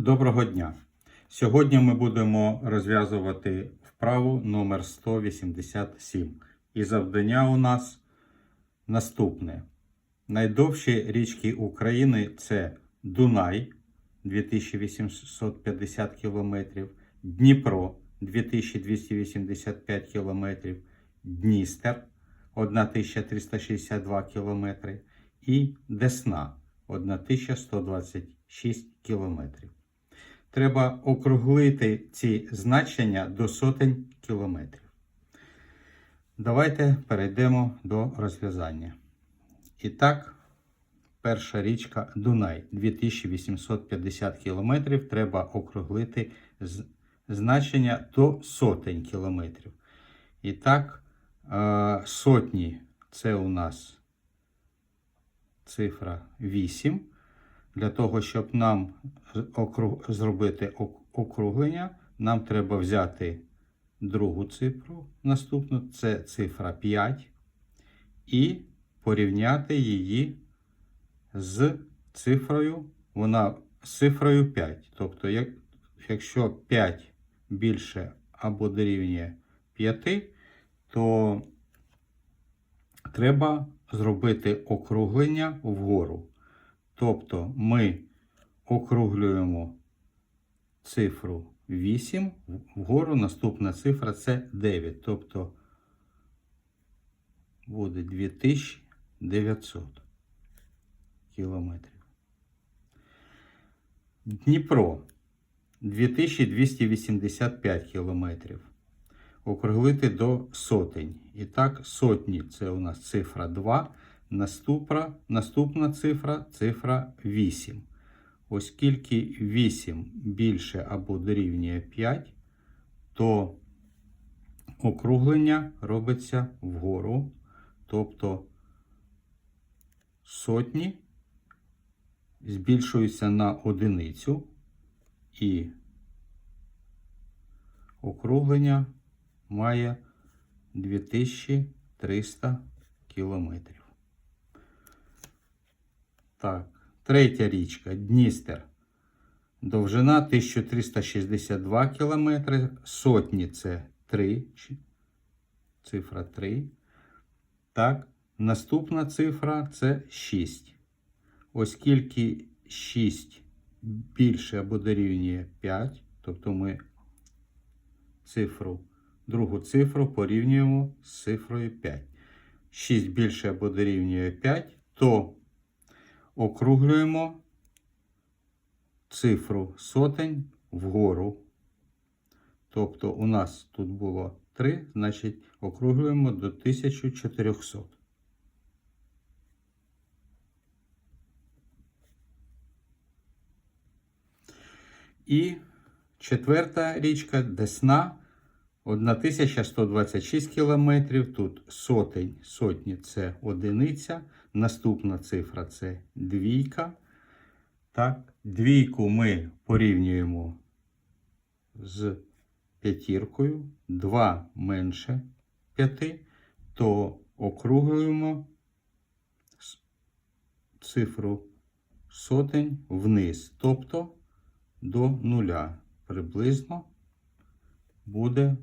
Доброго дня! Сьогодні ми будемо розв'язувати вправу номер 187. І завдання у нас наступне. Найдовші річки України це Дунай 2850 км, Дніпро 2285 км, Дністер 1362 км і Десна 1126 км. Треба округлити ці значення до сотень кілометрів. Давайте перейдемо до розв'язання. І так, перша річка Дунай 2850 км. Треба округлити значення до сотень кілометрів. І так, е, сотні це у нас цифра 8. Для того, щоб нам зробити округлення, нам треба взяти другу цифру, наступну, це цифра 5, і порівняти її з цифрою, вона з цифрою 5. Тобто, як, якщо 5 більше або дорівнює 5, то треба зробити округлення вгору. Тобто ми округлюємо цифру 8, вгору наступна цифра це 9. Тобто буде 2900 кілометрів. Дніпро 2285 кілометрів. Округлити до сотень. І так, сотні це у нас цифра 2. Наступна, наступна цифра цифра 8. Оскільки 8 більше або дорівнює 5, то округлення робиться вгору. Тобто сотні збільшуються на одиницю і округлення має 2300 кілометрів. Так, третя річка Дністер. Довжина 1362 км. Сотні це 3. Цифра 3. Так, наступна цифра це 6. Оскільки 6 більше або дорівнює 5, тобто ми цифру, другу цифру порівнюємо з цифрою 5. 6 більше або дорівнює 5, то округлюємо цифру сотень вгору. Тобто у нас тут було 3, значить округлюємо до 1400. І четверта річка Десна 1126 кілометрів. Тут сотень, сотні це одиниця. Наступна цифра це двійка. Так, двійку ми порівнюємо з п'ятіркою. 2 менше 5, то округлюємо цифру сотень вниз. Тобто до нуля приблизно буде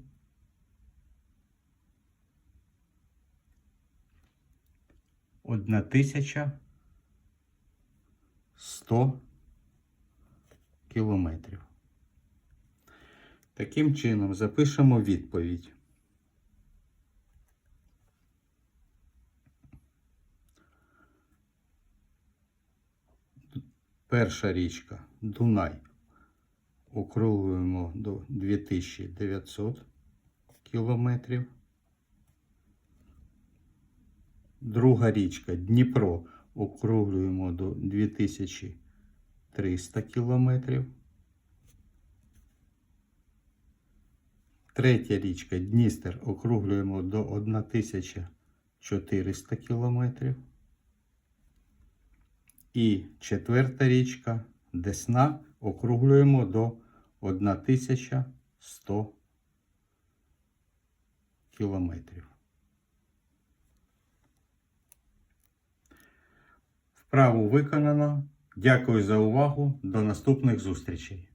одна тисяча сто кілометрів. Таким чином запишемо відповідь. Перша річка Дунай округлюємо до 2900 кілометрів. Друга річка Дніпро округлюємо до 2300 кілометрів. Третя річка Дністер округлюємо до 1400 кілометрів. І четверта річка Десна округлюємо до 1100 кілометрів. Вправу виконано. Дякую за увагу. До наступних зустрічей.